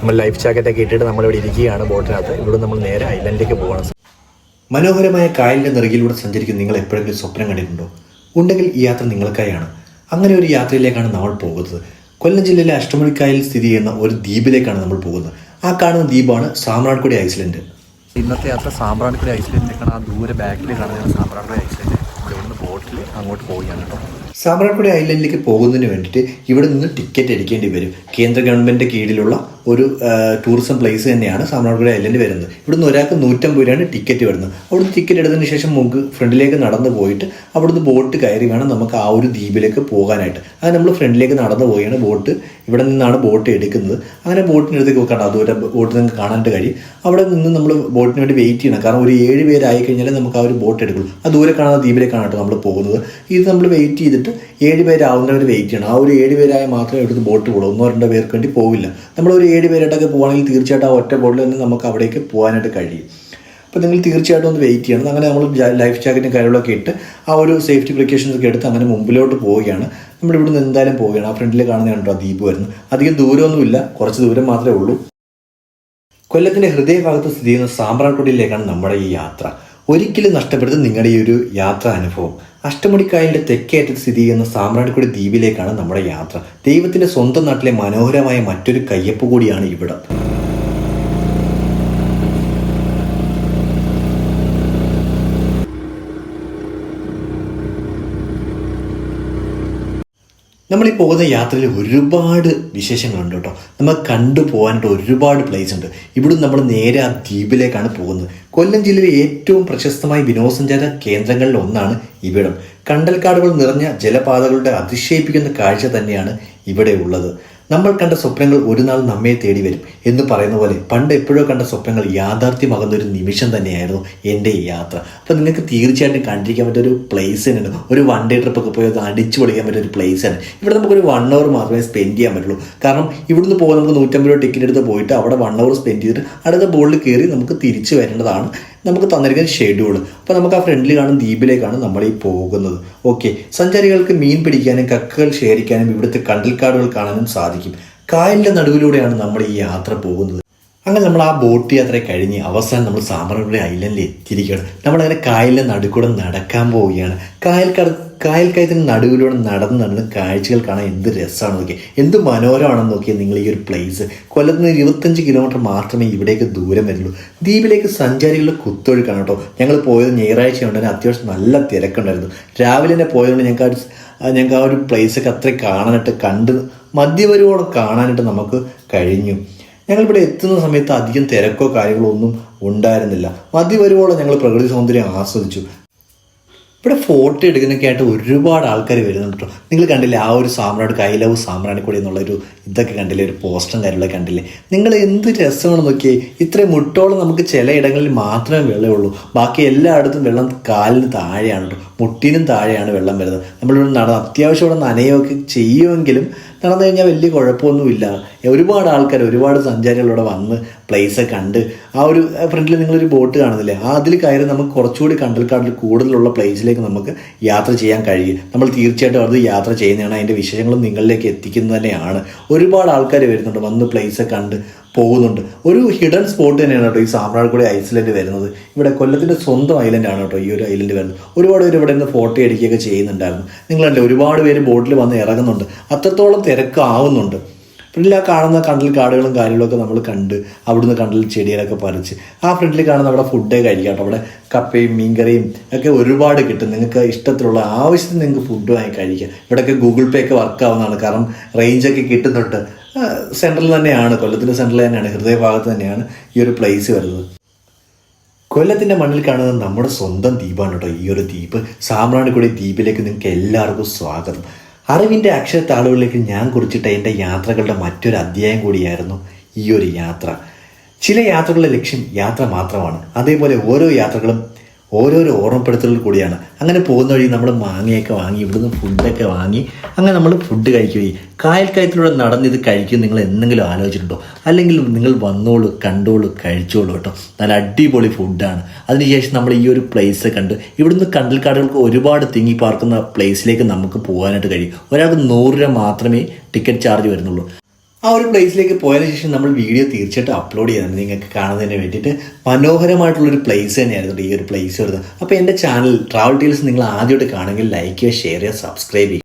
നമ്മൾ ലൈഫ് ജാക്കറ്റൊക്കെ ഇട്ടിട്ട് നമ്മളിവിടെ ഇരിക്കുകയാണ് ബോട്ടിനകത്ത്. ഇവിടെ നമ്മൾ നേരെ ഐലൻഡിലേക്ക് പോകണം മനോഹരമായ കായലിന്റെ നിറകിലൂടെ സഞ്ചരിക്കുന്ന നിങ്ങൾ എപ്പോഴെങ്കിലും സ്വപ്നം കണ്ടിട്ടുണ്ടോ? ഉണ്ടെങ്കിൽ ഈ യാത്ര നിങ്ങൾക്കായാണ്. അങ്ങനെ ഒരു യാത്രയിലേക്കാണ് നമ്മൾ പോകുന്നത്. കൊല്ലം ജില്ലയിലെ അഷ്ടമുടിക്കായലിൽ സ്ഥിതി ചെയ്യുന്ന ഒരു ദ്വീപിലേക്കാണ് നമ്മൾ പോകുന്നത്. ആ കാണുന്ന ദ്വീപാണ് സാമ്രാട്ട്കുടി ഐസ്ലൻഡ്. ഇന്നത്തെ യാത്ര സാമ്പ്രാണിക്കുടി ഐസ്ലൻഡിലേക്കാണ്. ആ ദൂരെ ബാക്കിൽ കാണുന്ന സാമ്പ്രാണിക്കുടി ഐസ്ലൻഡ്. നമ്മൾ ഇവിടുന്ന് ബോട്ടിൽ അങ്ങോട്ട് പോവുകയാണ് കേട്ടോ. സാമ്രാട്ട്കുടി ഐലൻഡിലേക്ക് പോകുന്നതിന് വേണ്ടിയിട്ട് ഇവിടെ നിന്ന് ടിക്കറ്റ് എടുക്കേണ്ടി വരും. കേന്ദ്ര ഗവൺമെന്റ് കീഴിലുള്ള ഒരു ടൂറിസം പ്ലേസ് തന്നെയാണ് സാമ്രാട്ട്കുടി ഐലൻഡ് വരുന്നത്. ഇവിടുന്ന് ഒരാൾക്ക് നൂറ്റമ്പത് രൂപയാണ് ടിക്കറ്റ് വരുന്നത്. അവിടുന്ന് ടിക്കറ്റ് എടുത്തതിന് ശേഷം നമുക്ക് ഫ്രണ്ടിലേക്ക് നടന്നു പോയിട്ട് അവിടുന്ന് ബോട്ട് കയറി വേണം നമുക്ക് ആ ഒരു ദ്വീപിലേക്ക് പോകാനായിട്ട്. അങ്ങനെ നമ്മൾ ഫ്രണ്ടിലേക്ക് നടന്നു പോവുകയാണ് ബോട്ട്. ഇവിടെ നിന്നാണ് ബോട്ട് എടുക്കുന്നത്. അങ്ങനെ ബോട്ടിനടുത്തേക്ക് വെക്കണം അതുപോലെ ബോട്ട് നിങ്ങൾക്ക് കാണാനായിട്ട് കഴിയും. അവിടെ നിന്ന് നമ്മൾ ബോട്ടിന് വേണ്ടി വെയിറ്റ് ചെയ്യണം. കാരണം ഒരു ഏഴ് പേരായി കഴിഞ്ഞാൽ നമുക്ക് ആ ഒരു ബോട്ട് എടുക്കുള്ളൂ. ആ ദൂരെ ദ്വീപിലേക്കാണ് കേട്ടോ നമ്മൾ പോകുന്നത്. ഇത് നമ്മൾ വെയിറ്റ് ചെയ്തിട്ട് ഏഴ് പേരാവുന്നവർ വെയിറ്റ് ചെയ്യണം. ആ ഒരു ഏഴ് പേരായ മാത്രമേ എടുത്ത് ബോട്ട് പോകുള്ളൂ ഒന്നോ രണ്ടോ പേർക്ക് വേണ്ടി പോവില്ല. നമ്മൾ ഒരു ഏഴ് പേരായിട്ടൊക്കെ പോകുകയാണെങ്കിൽ തീർച്ചയായിട്ടും ആ ഒറ്റ ബോട്ടിൽ തന്നെ നമുക്ക് അവിടേക്ക് പോകാനായിട്ട് കഴിയും. അപ്പോൾ നിങ്ങൾ തീർച്ചയായിട്ടും ഒന്ന് വെയിറ്റ് ചെയ്യണം. അങ്ങനെ നമ്മൾ ലൈഫ് ജാക്കറ്റും കാര്യങ്ങളൊക്കെ ഇട്ട് ആ ഒരു സേഫ്റ്റി പ്രിക്കോഷൻസ് ഒക്കെ എടുത്ത് അങ്ങനെ മുമ്പിലോട്ട് പോവുകയാണ്. നമ്മൾ ഇവിടുന്ന് എന്തായാലും പോവുകയാണ്. ആ ഫ്രണ്ടിൽ കാണുന്ന കണ്ടോ ദ്വീപ് വരുന്നത് അധികം ദൂരമൊന്നുമില്ല കുറച്ച് ദൂരം മാത്രമേ ഉള്ളൂ. കൊല്ലത്തിന്റെ ഹൃദയഭാഗത്ത് സ്ഥിതി ചെയ്യുന്ന സാമ്പ്രാൻകുടിയിലേക്കാണ് നമ്മുടെ ഈ യാത്ര. ഒരിക്കലും നഷ്ടപ്പെടുത്തും നിങ്ങളുടെ ഈ ഒരു യാത്രാ അനുഭവം അഷ്ടമുടിക്കായലിന്റെ തെക്കേറ്റത്ത് സ്ഥിതി ചെയ്യുന്ന സാമ്രാട്ടിക്കുടി ദ്വീപിലേക്കാണ് നമ്മുടെ യാത്ര. ദൈവത്തിന്റെ സ്വന്തം നാട്ടിലെ മനോഹരമായ മറ്റൊരു കയ്യപ്പ് കൂടിയാണ് ഇവിടം. നമ്മൾ ഈ പോകുന്ന യാത്രയിൽ ഒരുപാട് വിശേഷങ്ങളുണ്ട് കേട്ടോ. കണ്ടു കണ്ടുപോകാനായിട്ട് ഒരുപാട് പ്ലേസ് ഉണ്ട്. ഇവിടുന്ന് നമ്മൾ നേരെ ആ ദ്വീപിലേക്കാണ് പോകുന്നത്. കൊല്ലം ജില്ലയിലെ ഏറ്റവും പ്രശസ്തമായ വിനോദസഞ്ചാര കേന്ദ്രങ്ങളിൽ ഒന്നാണ് ഇവിടം. കണ്ടൽക്കാടുകൾ നിറഞ്ഞ ജലപാതകളുടെ അതിശയിപ്പിക്കുന്ന കാഴ്ച തന്നെയാണ് ഇവിടെ ഉള്ളത്. നമ്മൾ കണ്ട സ്വപ്നങ്ങൾ ഒരു നാൾ നമ്മെ തേടി വരും എന്ന് പറയുന്ന പോലെ പണ്ട് എപ്പോഴോ കണ്ട സ്വപ്നങ്ങൾ യാഥാർത്ഥ്യമാകുന്ന ഒരു നിമിഷം തന്നെയായിരുന്നു എന്റെ ഈ യാത്ര. അപ്പോൾ നിങ്ങൾക്ക് തീർച്ചയായിട്ടും കണ്ടിരിക്കാൻ പറ്റിയ ഒരു പ്ലേസ് തന്നെയാണ്. ഒരു വൺ ഡേ ട്രിപ്പൊക്കെ പോയി അടിച്ചു പൊളിക്കാൻ പറ്റിയ ഒരു പ്ലേസ് ആണ്. ഇവിടെ നമുക്കൊരു വൺ അവർ മാത്രമേ സ്പെൻഡ് ചെയ്യാൻ പറ്റുള്ളൂ. കാരണം ഇവിടുന്ന് പോകാൻ നമുക്ക് നൂറ്റമ്പത് രൂപ ടിക്കറ്റ് എടുത്ത് പോയിട്ട് അവിടെ വൺ അവർ സ്പെൻഡ് ചെയ്തിട്ട് അടുത്ത ബോളിൽ കയറി നമുക്ക് തിരിച്ചു വരേണ്ടതാണ്. നമുക്ക് തന്നിരിക്കുന്ന ഷെഡ്യൂൾ അപ്പോൾ നമുക്ക് ആ ഫ്രണ്ടിൽ കാണുന്ന ദ്വീപിലേക്കാണ് നമ്മൾ ഈ പോകുന്നത്. ഓക്കെ സഞ്ചാരികൾക്ക് മീൻ പിടിക്കാനും കക്കകൾ ശേഖരിക്കാനും ഇവിടുത്തെ കണ്ടൽക്കാടുകൾ കാണാനും സാധിക്കും. കായലിന്റെ നടുവിലൂടെയാണ് നമ്മൾ ഈ യാത്ര പോകുന്നത്. അങ്ങനെ നമ്മൾ ആ ബോട്ട് യാത്ര കഴിഞ്ഞ് അവസാനം നമ്മൾ സാമ്രാജ്ഞി ഐലൻഡിൽ എത്തിയിരിക്കുകയാണ്. നമ്മളങ്ങനെ കായലിന്റെ നടുക്കൂടെ നടക്കാൻ പോവുകയാണ്. കായൽ കട കായൽക്കയത്തിന് നടുവിലൂടെ നടന്ന് നടന്ന് കാഴ്ചകൾ കാണാൻ എന്ത് രസമാണ് നോക്കി എന്ത് മനോഹരമാണെന്ന് നോക്കിയാൽ നിങ്ങൾ ഈ ഒരു പ്ലേസ് കൊല്ലത്ത് നിന്ന് ഇരുപത്തഞ്ച് കിലോമീറ്റർ മാത്രമേ ഇവിടേക്ക് ദൂരം വരുള്ളൂ ദ്വീപിലേക്ക് സഞ്ചാരികളുടെ കുത്തൊഴുക്കാണ് കേട്ടോ. ഞങ്ങൾ പോയത് ഞായറാഴ്ച ഉണ്ടെങ്കിൽ അത്യാവശ്യം നല്ല തിരക്കുണ്ടായിരുന്നു. രാവിലെ തന്നെ പോയതുകൊണ്ട് ഞങ്ങൾക്ക് ഞങ്ങൾക്ക് ആ ഒരു പ്ലേസൊക്കെ അത്രയും കാണാനായിട്ട് കണ്ട് മധ്യവരുവോളം കാണാനായിട്ട് നമുക്ക് കഴിഞ്ഞു. ഞങ്ങളിവിടെ എത്തുന്ന സമയത്ത് അധികം തിരക്കോ കാര്യങ്ങളോ ഒന്നും ഉണ്ടായിരുന്നില്ല. മധ്യവരുവോളം ഞങ്ങൾ പ്രകൃതി സൗന്ദര്യം ആസ്വദിച്ചു. ഇവിടെ ഫോട്ടോ എടുക്കുന്നൊക്കെ ആയിട്ട് ഒരുപാട് ആൾക്കാർ വരുന്നുണ്ട് കേട്ടോ നിങ്ങൾ കണ്ടില്ലേ ആ ഒരു സാമ്രാട് കൈലവ് സാമ്രാണിക്കൂടി എന്നുള്ളൊരു ഇതൊക്കെ കണ്ടില്ലേ ഒരു പോസ്റ്ററും കാര്യങ്ങളൊക്കെ കണ്ടില്ലേ? നിങ്ങൾ എന്ത് രസമാണ് നോക്കിയേ ഇത്രയും മുട്ടോളം നമുക്ക് ചില ഇടങ്ങളിൽ മാത്രമേ വെള്ളമുള്ളൂ. ബാക്കി എല്ലായിടത്തും വെള്ളം കാലിന് താഴെയാണ് കേട്ടോ മുട്ടിനും താഴെയാണ് വെള്ളം വരുന്നത്. നമ്മളിവിടെ നട അത്യാവശ്യം ഇവിടെ നനയൊക്കെ ചെയ്യുമെങ്കിലും നടന്നു കഴിഞ്ഞാൽ വലിയ കുഴപ്പമൊന്നുമില്ല. ഒരുപാട് ആൾക്കാർ ഒരുപാട് സഞ്ചാരികൾ ഇവിടെ വന്ന് പ്ലേസ് കണ്ട് ആ ഒരു ഫ്രണ്ടിൽ നിങ്ങളൊരു ബോട്ട് കാണുന്നില്ലേ? ആ അതിൽ കയറി നമുക്ക് കുറച്ചുകൂടി കണ്ടൽക്കാട്ടിൽ കൂടുതലുള്ള പ്ലേസിലേക്ക് നമുക്ക് യാത്ര ചെയ്യാൻ കഴിയും. നമ്മൾ തീർച്ചയായിട്ടും അത് യാത്ര ചെയ്യുന്നതാണ്. അതിന്റെ വിശേഷങ്ങളും നിങ്ങളിലേക്ക് എത്തിക്കുന്നത് തന്നെയാണ് ഒരുപാട് ആൾക്കാർ വരുന്നുണ്ട് വന്ന് പ്ലേസ് കണ്ട് പോകുന്നുണ്ട്. ഒരു ഹിഡൻ സ്പോട്ട് തന്നെയാണ് കേട്ടോ ഈ സാമ്രാജ്ഞിയുടെ ഐസ്ലൻഡ് വരുന്നത്. ഇവിടെ കൊല്ലത്തിന്റെ സ്വന്തം ഐലൻഡ് ആണ് കേട്ടോ ഈ ഒരു ഐലൻഡ് വരുന്നത്. ഒരുപാട് പേര് ഇവിടെ നിന്ന് ഫോട്ടോ അടിക്കുകയൊക്കെ ചെയ്യുന്നുണ്ടായിരുന്നു. നിങ്ങളല്ലേ ഒരുപാട് പേര് ബോട്ടിൽ വന്ന് ഇറങ്ങുന്നുണ്ട്. അത്രത്തോളം തിരക്കാവുന്നുണ്ട്. ഫ്രണ്ടിൽ ആ കാണുന്ന കണ്ടിൽ കാടുകളും കാര്യങ്ങളൊക്കെ നമ്മൾ കണ്ട് അവിടുന്ന് കണ്ടിൽ ചെടികളൊക്കെ പറിച്ച് ആ ഫ്രണ്ടിൽ കാണുന്ന അവിടെ ഫുഡേ കഴിക്കാം അവിടെ കപ്പയും മീൻകറിയും ഒക്കെ ഒരുപാട് കിട്ടും. നിങ്ങൾക്ക് ഇഷ്ടത്തിലുള്ള ആവശ്യത്തിന് നിങ്ങൾക്ക് ഫുഡ് വാങ്ങി കഴിക്കാം. ഇവിടെയൊക്കെ ഗൂഗിൾ പേ ഒക്കെ വർക്ക് ആവുന്നതാണ്. കാരണം റേഞ്ചൊക്കെ കിട്ടുന്നുണ്ട്. സെൻട്രൽ തന്നെയാണ്. കൊല്ലത്തിന്റെ സെൻട്രൽ തന്നെയാണ്. ഹൃദയഭാഗത്ത് തന്നെയാണ് ഈ ഒരു പ്ലേസ് വരുന്നത്. കൊല്ലത്തിന്റെ മണ്ണിൽ കാണുന്നത് നമ്മുടെ സ്വന്തം ദ്വീപാണ് കേട്ടോ. ഈ ഒരു ദ്വീപ്. സാമ്രാണിക്കുടി ദ്വീപിലേക്ക് നിങ്ങൾക്ക് എല്ലാവർക്കും സ്വാഗതം. അറിവിന്റെ അക്ഷരത്താളുകളിലേക്ക് ഞാൻ കുറിച്ചിട്ട എന്റെ യാത്രകളുടെ മറ്റൊരു അധ്യായം കൂടിയായിരുന്നു ഈ ഒരു യാത്ര. ചില യാത്രകളുടെ ലക്ഷ്യം യാത്ര മാത്രമാണ്. അതേപോലെ ഓരോ യാത്രകളും ഓരോരോ ഓർമ്മപ്പെടുത്തലുകൾ കൂടിയാണ്. അങ്ങനെ പോകുന്ന വഴി നമ്മൾ മാങ്ങയൊക്കെ വാങ്ങി ഇവിടുന്ന് ഫുഡൊക്കെ വാങ്ങി അങ്ങനെ നമ്മൾ ഫുഡ് കഴിക്കുകയും കായൽക്കയത്തിലൂടെ നടന്ന് ഇത് കഴിക്കും നിങ്ങൾ എന്തെങ്കിലും ആലോചിച്ചിട്ടുണ്ടോ? അല്ലെങ്കിൽ നിങ്ങൾ വന്നോളൂ കണ്ടോളൂ കഴിച്ചോളൂ കേട്ടോ. നല്ല അടിപൊളി ഫുഡാണ്. അതിനുശേഷം നമ്മൾ ഈ ഒരു പ്ലേസ് കണ്ട് ഇവിടുന്ന് കണ്ടൽക്കാടുകൾക്ക് ഒരുപാട് തിങ്ങി പാർക്കുന്ന പ്ലേസിലേക്ക് നമുക്ക് പോകാനായിട്ട് കഴിയും. ഒരാൾക്ക് നൂറ് രൂപ മാത്രമേ ടിക്കറ്റ് ചാർജ് വരുന്നുള്ളൂ. ആ ഒരു പ്ലേസിലേക്ക് പോയതിനു ശേഷം നമ്മൾ വീഡിയോ തീർച്ചയായിട്ടും അപ്ലോഡ് ചെയ്യുന്നുണ്ട് നിങ്ങൾക്ക് കാണുന്നതിന് വേണ്ടിയിട്ട് മനോഹരമായിട്ടുള്ളൊരു പ്ലേസ് തന്നെയായിരുന്നു ഈ ഒരു പ്ലേസ് വരുന്നത്. അപ്പോൾ എന്റെ ചാനൽ ട്രാവൽ ഡീൽസ് നിങ്ങൾ ആദ്യമായിട്ട് കാണുമെങ്കിൽ ലൈക്ക് ചെയ്യുക ഷെയർ ചെയ്യുക സബ്സ്ക്രൈബ് ചെയ്യുക.